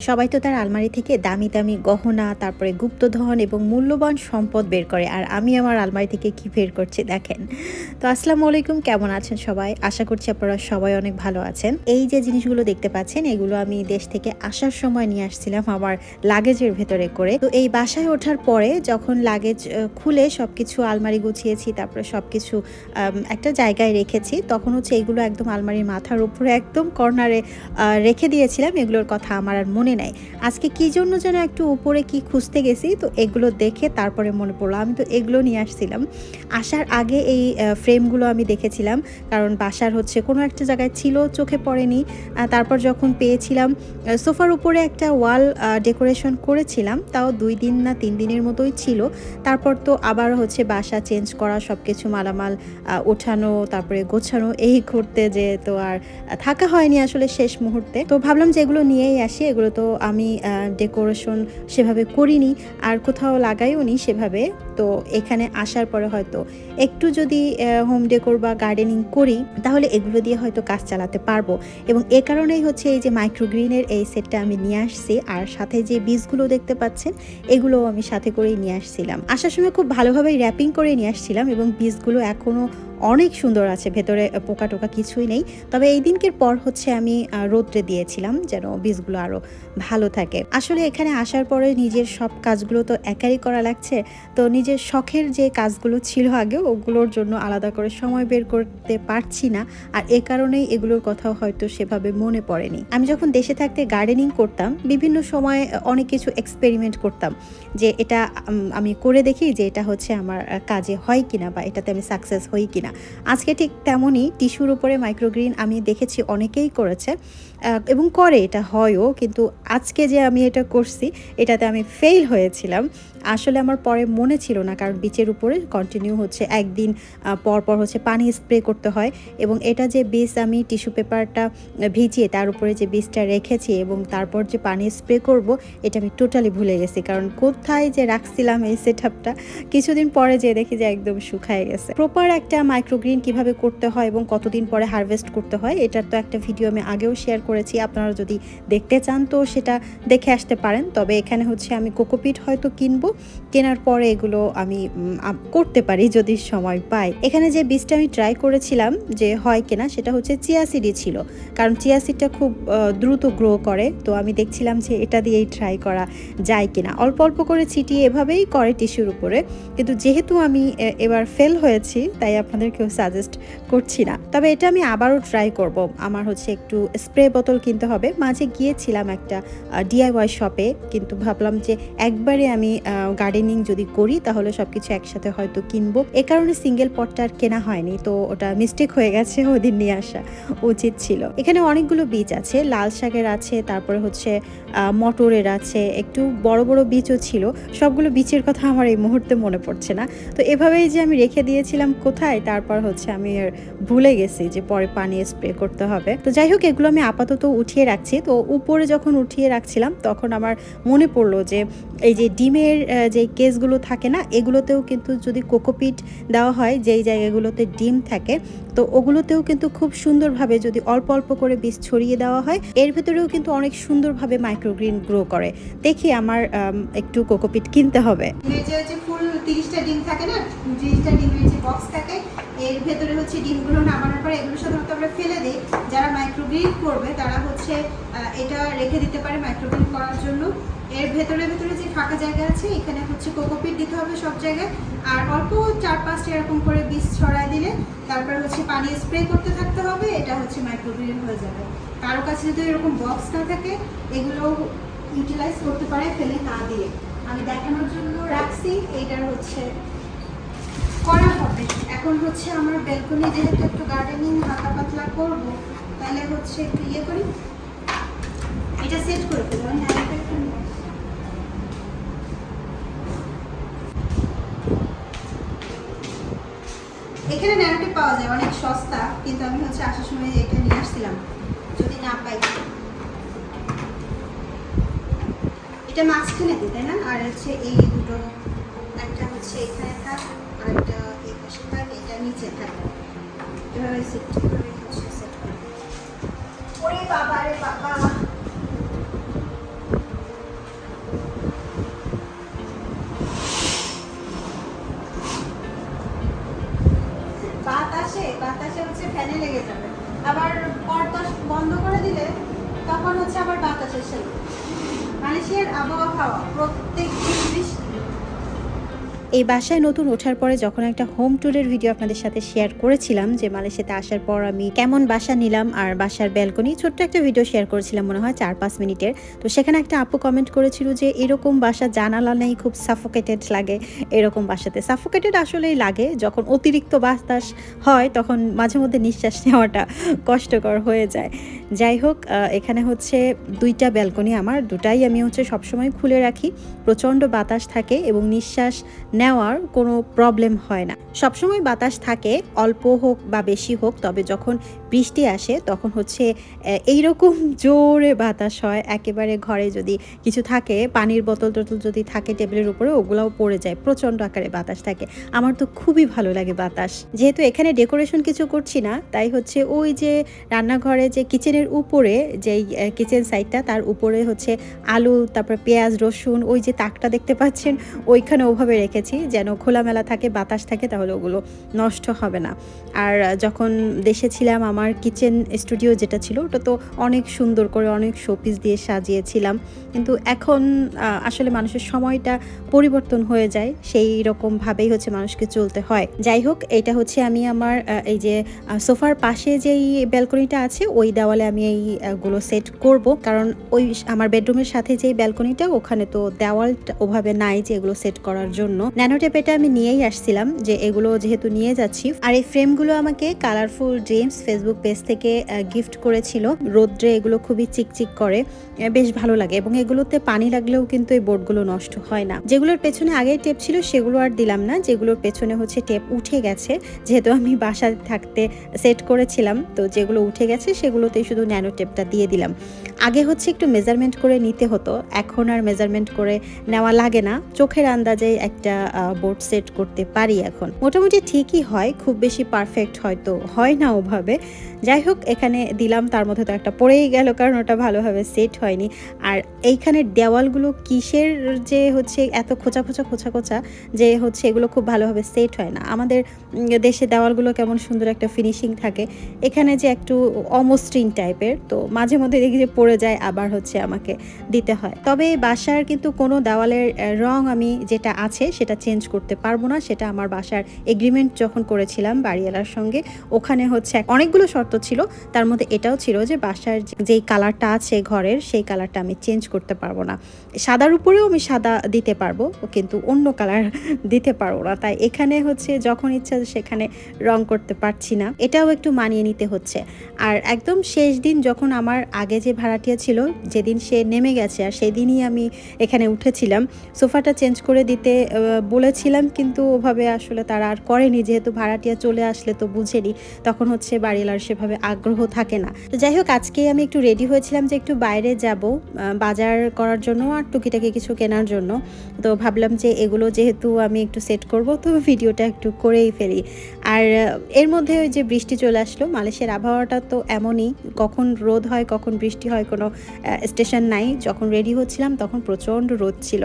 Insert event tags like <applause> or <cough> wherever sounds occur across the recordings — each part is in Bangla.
সবাই তো তার আলমারি থেকে দামি দামি গহনা তারপরে গুপ্তধন এবং মূল্যবান সম্পদ বের করে আর আমি আমার আলমারি থেকে কি বের করছি দেখেন। তো আসসালামু আলাইকুম কেমন আছেন সবাই? আশা করছি আপনারা সবাই অনেক ভালো আছেন। এই যে জিনিসগুলো দেখতে পাচ্ছেন এগুলো আমি দেশ থেকে আসার সময় নিয়ে আসছিলাম আমার লাগেজের ভেতরে করে। তো এই বাসায় ওঠার পরে যখন লাগেজ খুলে সবকিছু আলমারি গুছিয়েছি তারপরে সবকিছু আম, একটা জায়গায় রেখেছি তখন হচ্ছে এগুলো একদম আলমারির মাথার উপরে একদম কর্নারে রেখে দিয়েছিলাম। এগুলোর কথা আমার আর মনে নাই। আজকে কি জন্য যেন একটু উপরে কি খুঁজতে গেছি, তো এগুলো দেখে তারপরে মনে পড়ল। আমি তো এগুলো নিয়ে আসছিলাম। আসার আগে এই ফ্রেমগুলো আমি দেখেছিলাম, কারণ বাসার হচ্ছে কোনো একটা জায়গায় ছিল, চোখে পড়েনি। তারপর যখন পেয়েছিলাম সোফার উপরে একটা ওয়াল ডেকোরেশন করেছিলাম, তাও দুই দিন না তিন দিনের মতোই ছিল। তারপর তো আবার হচ্ছে বাসা চেঞ্জ করা সব কিছু মালামাল ওঠানো, তারপরে গোছানো, এই করতে যে তো আর থাকা হয়নি আসলে শেষ মুহূর্তে। তো ভাবলাম যে এগুলো নিয়েই আসি, এগুলো তো আমি ডেকোরেশন সেভাবে করিনি, আর কোথাও লাগাইও নি সেভাবে। তো এখানে আসার পরে হয়তো একটু যদি হোম ডেকোর বা গার্ডেনিং করি, তাহলে এগুলো দিয়ে হয়তো কাজ চালাতে পারব। এবং এ কারণেই হচ্ছে এই যে মাইক্রোগ্রিনের এই সেটটা আমি নিয়ে আসছি, আর সাথে যে বীজগুলো দেখতে পাচ্ছেন, এগুলোও আমি সাথে করেই নিয়ে আসছিলাম। আসার সময় খুব ভালোভাবে র্যাপিং করে নিয়ে আসছিলাম, এবং বীজগুলো এখনও অনেক সুন্দর আছে, ভেতরে পোকা টোকা কিছুই নেই। তবে এই দিনকের পর হচ্ছে আমি রোদ্রে দিয়েছিলাম, যেন বীজগুলো আরও ভালো থাকে। আসলে এখানে আসার পরে নিজের সব কাজগুলো তো একাই করা লাগছে, তো নিজের শখের যে কাজগুলো ছিল আগে ওগুলোর জন্য আলাদা করে সময় বের করতে পারছি না। আর এ কারণেই এগুলোর কথাও হয়তো সেভাবে মনে পড়েনি। আমি যখন দেশে থাকতে গার্ডেনিং করতাম, বিভিন্ন সময় অনেক কিছু এক্সপেরিমেন্ট করতাম যে এটা আমি করে দেখি যে এটা হচ্ছে আমার কাজে হয় কিনা বা এটাতে আমি সাকসেস হই কিনা। আজকে ঠিক তেমনই টিস্যুর উপরে মাইক্রোগ্রিন আমি দেখেছি অনেকেই করেছে এবং করে এটা হয়ও, কিন্তু আজকে যে আমি এটা করছি, এটাতে আমি ফেল হয়েছিলাম। আসলে আমার পরে মনে ছিল না, কারণ বিচের উপরে কন্টিনিউ হচ্ছে একদিন পর পর হচ্ছে পানি স্প্রে করতে হয় এবং এটা যে বীজ আমি টিস্যু পেপারটা ভিজিয়ে তার উপরে যে বীজটা রেখেছি এবং তারপর যে পানি স্প্রে করব, এটা আমি টোটালি ভুলে গেছি। কারণ কোথায় যে রাখছিলাম এই সেট আপটা কিছুদিন পরে যে দেখি যে একদম শুকায় গেছে। প্রপার একটা মাইক্রোগ্রিন কীভাবে করতে হয় এবং কতদিন পরে হারভেস্ট করতে হয়, এটার তো একটা ভিডিও আমি আগেও শেয়ার করেছি। আপনারা যদি দেখতে চান তো সেটা দেখে আসতে পারেন। তবে এখানে হচ্ছে আমি কোকোপিট হয়তো কিনবো কেনার পরে এগুলো আমি করতে পারি যদি সময় পাই। এখানে যে বীজটা আমি ট্রাই করেছিলাম যে হয় কিনা সেটা হচ্ছে চিয়া সিডই ছিল। কারণ চিয়া সিডটা খুব দ্রুত গ্রো করে। তো আমি দেখছিলাম যে এটা দিয়েই ট্রাই করা যায় কিনা। অল্প অল্প করে ছিটিয়ে এভাবেই করে টিস্যুর উপরে। কিন্তু যেহেতু আমি এবার ফেল হয়েছি, তাই আপনাদেরকেও সাজেস্ট করছি না। তবে এটা আমি আবারও ট্রাই করব। আমার হচ্ছে একটু স্প্রে বোতল কিনতে হবে। মাঝে গিয়েছিলাম একটা ডিআইওয়াই শপে কিন্তু ভাবলাম যে একবারে আমি গার্ডেনিং যদি করি, তাহলে সব কিছু একসাথে হয়তো কিনবো। এ কারণে সিঙ্গেল পটটা আর কেনা হয়নি, তো ওটা মিস্টেক হয়ে গেছে, ওদিন নিয়ে আসা উচিত ছিল। এখানে অনেকগুলো বীজ আছে, লাল শাকের আছে, তারপরে হচ্ছে মটরের আছে, একটু বড় বড় বীজও ছিল। সবগুলো বীজের কথা আমার এই মুহূর্তে মনে পড়ছে না। তো এভাবেই যে আমি রেখে দিয়েছিলাম কোথায়, তারপর হচ্ছে আমি আর ভুলে গেছি যে পরে পানি স্প্রে করতে হবে। তো যাই হোক, এগুলো আমি আপাতত উঠিয়ে রাখছি। তো উপরে যখন উঠিয়ে রাখছিলাম, তখন আমার মনে পড়ল যে, এই যে ডিমের আহ, যে কেসগুলো থাকে না এগুলোতেও কিন্তু যদি কোকোপিট দেওয়া হয় যেই জায়গাগুলোতে ডিম থাকে তো ওগুলোতেও কিন্তু খুব সুন্দরভাবে যদি অল্প অল্প করে বীজ ছড়িয়ে দেওয়া হয় এর ভেতরেও কিন্তু অনেক সুন্দরভাবে মাইক্রোগ্রিন গ্রো করে। দেখি আমার একটু কোকোপিট কিনতে হবে। এর ভেতরে হচ্ছে ডিমগুলো নামানোর এগুলো সাধারণত আমরা ফেলে দিই। যারা মাইক্রোগ্রিন করবে তারা হচ্ছে এটা রেখে দিতে পারে মাইক্রোগ্রিন করার জন্য। এর ভেতরে ভেতরে যে ফাঁকা জায়গা আছে, এখানে হচ্ছে কোকোপিট দিতে হবে সব জায়গায়। আর অল্প চার পাঁচটা এরকম করে বীজ ছড়ায় দিলে, তারপর হচ্ছে পানি স্প্রে করতে থাকতে হবে, এটা হচ্ছে মাইক্রোগ্রিন হয়ে যাবে। কারও কাছে যদি এরকম বক্স না থাকে, এগুলো ইউটিলাইজ করতে পারে ফেলে না দিয়ে। আমি দেখানোর জন্য রাখছি, এইটার হচ্ছে করা হবে। এখন হচ্ছে আমার বেলকনি যেহেতু একটু গার্ডেনিং হালকা পাতলা করব, তাহলে হচ্ছে একটু ইয়ে করি। এটা সেট করে দেবো আমি এখানে ন্যানোটি পাওয়া যায়, অনেক সস্তা, কিন্তু আমি হচ্ছে আসার সময় এটা নিয়ে আসছিলাম, যদি না পাই। এটা মাঝখানে দিই তাই না? আর হচ্ছে এই দুটো, একটা হচ্ছে এখানে থাক আর একটা এই পাশে থাক, এটা নিচে থাক। এভাবে সেট করে হচ্ছে সেট করে। ওরে বাবা রে বাবা। এই বাসায় নতুন ওঠার পরে যখন একটা হোম ট্যুরের ভিডিও আপনাদের সাথে শেয়ার করেছিলাম যে মালয়েশিয়াতে আসার পর আমি কেমন বাসা নিলাম আর বাসার ব্যালকনি ছোট্ট একটা ভিডিও শেয়ার করেছিলাম মনে হয় চার পাঁচ মিনিটের। তো সেখানে একটা আপু কমেন্ট করেছিল যে এরকম বাসা জানালা নেই, খুব সাফোকেটেড লাগে এরকম বাসাতে। সাফোকেটেড আসলেই লাগে, যখন অতিরিক্ত বাতাস হয় তখন মাঝে মধ্যে নিঃশ্বাস নেওয়াটা কষ্টকর হয়ে যায়। যাই হোক এখানে হচ্ছে দুইটা ব্যালকনি আমার, দুটাই আমি হচ্ছে সবসময় খুলে রাখি। প্রচণ্ড বাতাস থাকে এবং নিঃশ্বাস নেওয়ার কোনো প্রবলেম হয় না। সবসময় বাতাস থাকে, অল্প হোক বা বেশি হোক, তবে যখন বৃষ্টি আসে, তখন হচ্ছে এই রকম <laughs> জোরে বাতাস হয়। একেবারে ঘরে যদি কিছু থাকে, পানির বোতল টোতল যদি থাকে টেবিলের উপরে, ওগুলাও পড়ে যায়, প্রচণ্ড আকারে বাতাস থাকে। আমার তো খুবই ভালো লাগে বাতাস। যেহেতু এখানে ডেকোরেশন কিছু করছি না, তাই হচ্ছে ওই যে রান্নাঘরে যে কিচেনের উপরে, যেই কিচেন সাইডটা তার উপরে হচ্ছে আলু, তারপর পেঁয়াজ, রসুন, ওই যে তাকটা দেখতে পাচ্ছেন, ওইখানে ওভাবে রেখেছি। যেন খোলামেলা থাকে বাতাস থাকে তাহলে ওগুলো নষ্ট হবে না। আর যখন দেশে ছিলাম আমার কিচেন স্টুডিও যেটা ছিল ওটা তো অনেক সুন্দর করে অনেক শোপিস দিয়ে সাজিয়েছিলাম। কিন্তু এখন আসলে মানুষের সময়টা পরিবর্তন হয়ে যায় সেই রকমভাবেই হচ্ছে মানুষকে চলতে হয়। যাই হোক এটা হচ্ছে আমি আমার এই যে সোফার পাশে যেই ব্যালকনিটা আছে ওই দেওয়ালে আমি এই আহ, গুলো সেট করব। কারণ ওই আমার বেডরুমের সাথে যেই ব্যালকনিটা ওখানে তো দেওয়ালটা ওভাবে নাই যে এগুলো সেট করার জন্য। ন্যানোটেপ এটা আমি নিয়েই আসছিলাম যে এগুলো যেহেতু নিয়ে যাচ্ছি। আর এই ফ্রেমগুলো আমাকে কালারফুল ড্রিমস ফেসবুক পেজ থেকে গিফট করেছিল। রোদ্রে এগুলো খুবই চিকচিক করে বেশ ভালো লাগে। এবং এগুলোতে পানি লাগলেও কিন্তু এই বোর্ডগুলো নষ্ট হয় না। যেগুলোর পেছনে আগে টেপ ছিল, সেগুলো আর দিলাম না। যেগুলোর পেছনে হচ্ছে টেপ উঠে গেছে, যেহেতু আমি বাসায় থাকতে সেট করেছিলাম। তো যেগুলো উঠে গেছে, সেগুলোতেই শুধু ন্যানো টেপটা দিয়ে দিলাম। আগে হচ্ছে একটু মেজারমেন্ট করে নিতে হতো, এখন আর মেজারমেন্ট করে নেওয়া লাগে না। চোখের আন্দাজে একটা বোর্ড সেট করতে পারি এখন। মোটামুটি ঠিকই হয়, খুব বেশি পারফেক্ট হয়তো হয় না ওভাবে। যাই হোক, এখানে দিলাম, তার মধ্যে তো একটা পড়েই গেল, কারণ ওটা ভালোভাবে সেট হয়নি। আর এইখানের দেওয়ালগুলো কিসের যে হচ্ছে এত খোঁচা খোঁচা খোঁচা খোঁচা যে হচ্ছে এগুলো খুব ভালোভাবে সেট হয় না। আমাদের দেশে দেওয়ালগুলো কেমন সুন্দর একটা ফিনিশিং থাকে। এখানে যে একটু অমসৃণ টাইপের তো মাঝে মধ্যে দেখি যে পড়ে যায়, আবার হচ্ছে আমাকে দিতে হয়। তবে বাসার কিন্তু কোনো দেওয়ালের রং আমি যেটা আছে সেটা চেঞ্জ করতে পারব না। সেটা আমার বাসার এগ্রিমেন্ট যখন করেছিলাম বাড়িওয়ালার সঙ্গে, ওখানে হচ্ছে অনেকগুলো শর্ত ছিল। তার মধ্যে এটাও ছিল যে বাসার যেই কালারটা আছে ঘরের, সেই কালারটা আমি চেঞ্জ করতে পারব না। সাদার উপরেও আমি সাদা দিতে পারব, কিন্তু অন্য কালার <laughs> দিতে পারব না। তাই এখানে হচ্ছে যখন ইচ্ছা সেখানে রং করতে পারছি না। এটাও একটু মানিয়ে নিতে হচ্ছে। আর একদম শেষ দিন যখন আমার আগে যে ভাড়াটিয়া ছিল, যেদিন সে নেমে গেছে আর সেদিনই আমি এখানে উঠেছিলাম, সোফাটা চেঞ্জ করে দিতে বলেছিলাম, কিন্তু ওভাবে আসলে তারা আর করেনি। যেহেতু ভাড়াটিয়া চলে আসলে তো বুঝেনি, তখন হচ্ছে বাড়িওয়ালার সেভাবে আগ্রহ থাকে না। তো যাই হোক, আজকে আমি একটু রেডি হয়েছিলাম যে একটু বাইরে যাব বাজার করার জন্য। আর টুকিটাকি কিছু কেনার জন্য। তো ভাবলাম যে এগুলো যেহেতু আমি একটু সেট করব, তো ভিডিওটা একটু করেই ফেলি। আর এর মধ্যে ওই যে বৃষ্টি চলে আসলো, মালয়েশিয়ার আবহাওয়াটা তো এমনই। কখন রোদ হয়, কখন বৃষ্টি হয় কোনো স্টেশন নাই। যখন রেডি হচ্ছিলাম, তখন প্রচণ্ড রোদ ছিল।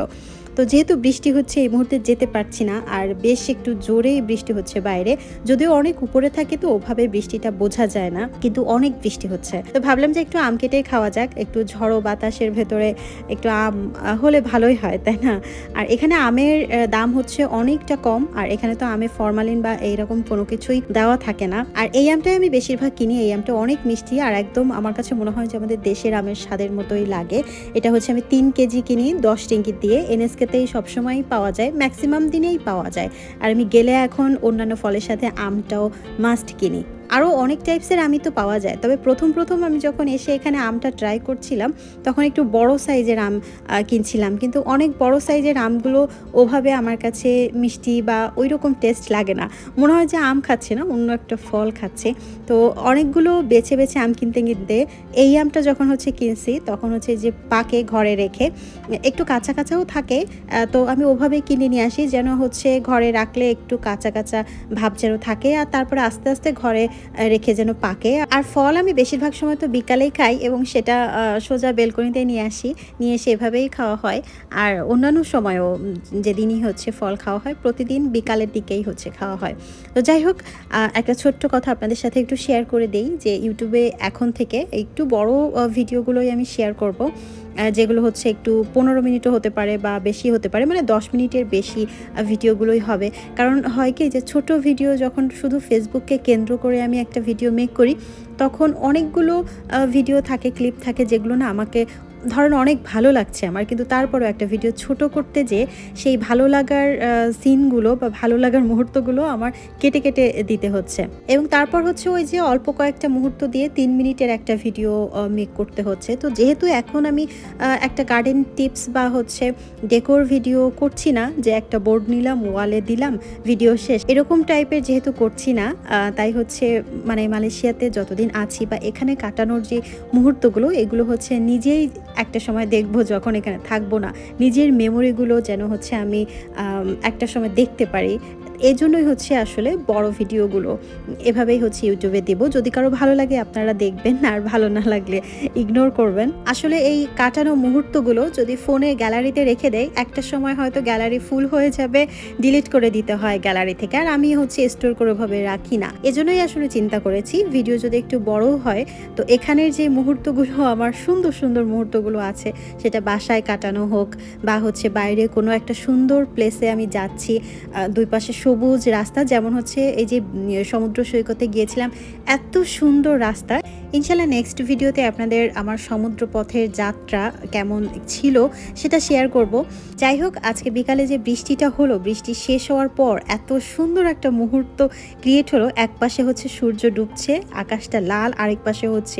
তো যেহেতু বৃষ্টি হচ্ছে, এই মুহূর্তে যেতে পারছি না। আর বেশ একটু জোরেই বৃষ্টি হচ্ছে বাইরে। যদিও অনেক উপরে থাকে, তো ওভাবে বৃষ্টিটা বোঝা যায় না। কিন্তু অনেক বৃষ্টি হচ্ছে। তো ভাবলাম যে একটু আম কেটে খাওয়া যাক। একটু ঝড়ো বাতাসের ভেতরে একটু আম হলে ভালোই হয়, তাই না? আর এখানে আমের দাম হচ্ছে অনেকটা কম। আর এখানে তো আমে ফরমালিন বা এইরকম কোনো কিছুই দেওয়া থাকে না। আর এই আমটাই আমি বেশিরভাগ কিনি। এই আমটা অনেক মিষ্টি। আর একদম আমার কাছে মনে হয় যে আমাদের দেশের আমের স্বাদের মতোই লাগে। এটা হচ্ছে আমি তিন কেজি কিনি, দশ টিঙ্কিট দিয়ে। এনএসকেতেই সবসময়ই পাওয়া যায়, ম্যাক্সিমাম দিনেই পাওয়া যায়। আর আমি গেলে এখন অন্যান্য ফলের সাথে আমটাও মাস্ট কিনি। আরও অনেক টাইপসের আমি তো পাওয়া যায়। তবে প্রথম প্রথম আমি যখন এসে এখানে আমটা ট্রাই করছিলাম, তখন একটু বড় সাইজের আম কিনছিলাম। কিন্তু অনেক বড় সাইজের আমগুলো ওভাবে আমার কাছে মিষ্টি বা ওই রকম টেস্ট লাগে না। মনে হয় যে আম খাচ্ছে না, অন্য একটা ফল খাচ্ছে। তো অনেকগুলো বেছে বেছে আম কিনতে কিনতে এই আমটা যখন হচ্ছে কিনছি, তখন হচ্ছে যে পাকে ঘরে রেখে, একটু কাঁচা, কাঁচাও থাকে তো আমি ওভাবেই কিনে নিয়ে আসি। যেন হচ্ছে ঘরে রাখলে একটু কাঁচা কাঁচা ভাব যেন থাকে, আর তারপরে আস্তে আস্তে ঘরে রেখে যেন পাকে। আর ফল আমি বেশিরভাগ সময় তো বিকালেই খাই এবং সেটা সোজা বেলকনিতে নিয়ে আসি। নিয়ে এসে এভাবেই খাওয়া হয়। আর অন্যান্য সময়ও যেদিনই হচ্ছে ফল খাওয়া হয়, প্রতিদিন বিকালের দিকেই হচ্ছে খাওয়া হয়। তো যাই হোক একটা ছোট্ট কথা আপনাদের সাথে একটু শেয়ার করে দেই যে ইউটিউবে এখন থেকে একটু বড় ভিডিওগুলোই আমি শেয়ার করব। যেগুলো হচ্ছে একটু পনেরো মিনিটও হতে পারে বা বেশি হতে পারে মানে দশ মিনিটের বেশি ভিডিওগুলোই হবে। কারণ হয় কি যে ছোট ভিডিও যখন শুধু ফেসবুককে কেন্দ্র করে আমি একটা ভিডিও মেক করি, তখন অনেকগুলো ভিডিও থাকে ক্লিপ থাকে, যেগুলো না আমাকে ধরেন অনেক ভালো লাগছে আমার, কিন্তু তারপরও একটা ভিডিও ছোট করতে যে সেই ভালো লাগার সিনগুলো বা ভালো লাগার মুহূর্তগুলো আমার কেটে কেটে দিতে হচ্ছে। এবং তারপর হচ্ছে ওই যে অল্প কয়েকটা মুহূর্ত দিয়ে তিন মিনিটের একটা ভিডিও মেক করতে হচ্ছে। তো যেহেতু এখন আমি একটা গার্ডেন টিপস বা হচ্ছে ডেকোর ভিডিও করছি না, যে একটা বোর্ড নিলাম ওয়ালে দিলাম ভিডিও শেষ, এরকম টাইপের যেহেতু করছি না তাই হচ্ছে মানে মালয়েশিয়াতে যতদিন আছি বা এখানে কাটানোর যে মুহূর্তগুলো, এগুলো হচ্ছে নিজেই একটা সময় দেখব যখন এখানে থাকব না। নিজের মেমোরিগুলো যেন হচ্ছে আমি, একটা সময় দেখতে পারি। এই জন্যই হচ্ছে আসলে বড় ভিডিওগুলো এভাবেই হচ্ছে ইউটিউবে দেব। যদি কারও ভালো লাগে আপনারা দেখবেন, আর ভালো না লাগলে ইগনোর করবেন। আসলে এই কাটানো মুহূর্তগুলো যদি ফোনে গ্যালারিতে রেখে দেয় একটা সময় হয়তো গ্যালারি ফুল হয়ে যাবে ডিলিট করে দিতে হয় গ্যালারি থেকে। আর আমি হচ্ছে স্টোর করে ভাবে রাখি না। এজন্যই আসলে চিন্তা করেছি ভিডিও যদি একটু বড় হয়, তো এখানের যে মুহূর্তগুলো, আমার সুন্দর সুন্দর মুহূর্তগুলো আছে, সেটা বাসায় কাটানো হোক, বা হচ্ছে বাইরে কোনো একটা সুন্দর প্লেসে আমি যাচ্ছি দুই পাশে সবুজ রাস্তা, যেমন হচ্ছে এই যে সমুদ্র সৈকতে গিয়েছিলাম, এত সুন্দর রাস্তা। ইনশাল্লাহ নেক্সট ভিডিওতে আপনাদের আমার সমুদ্র পথের যাত্রা কেমন ছিল সেটা শেয়ার করব। যাই হোক, আজকে বিকালে যে বৃষ্টিটা হলো, বৃষ্টি শেষ হওয়ার পর এত সুন্দর একটা মুহূর্ত ক্রিয়েট হলো। এক পাশে হচ্ছে সূর্য ডুবছে, আকাশটা লাল, আরেক পাশে হচ্ছে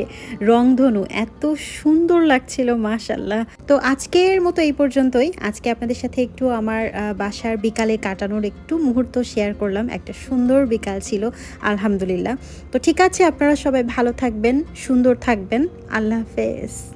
রংধনু। এত সুন্দর লাগছিল মাশাল্লাহ তো আজকের মতো এই পর্যন্তই। আজকে আপনাদের সাথে একটু আমার বাসার বিকালে কাটানোর একটু মুহূর্ত শেয়ার করলাম। একটা সুন্দর বিকাল ছিল, আলহামদুলিল্লাহ। তো ঠিক আছে, আপনারা সবাই ভালো থাকবেন, সুন্দর থাকবেন। আল্লাহ হাফেজ।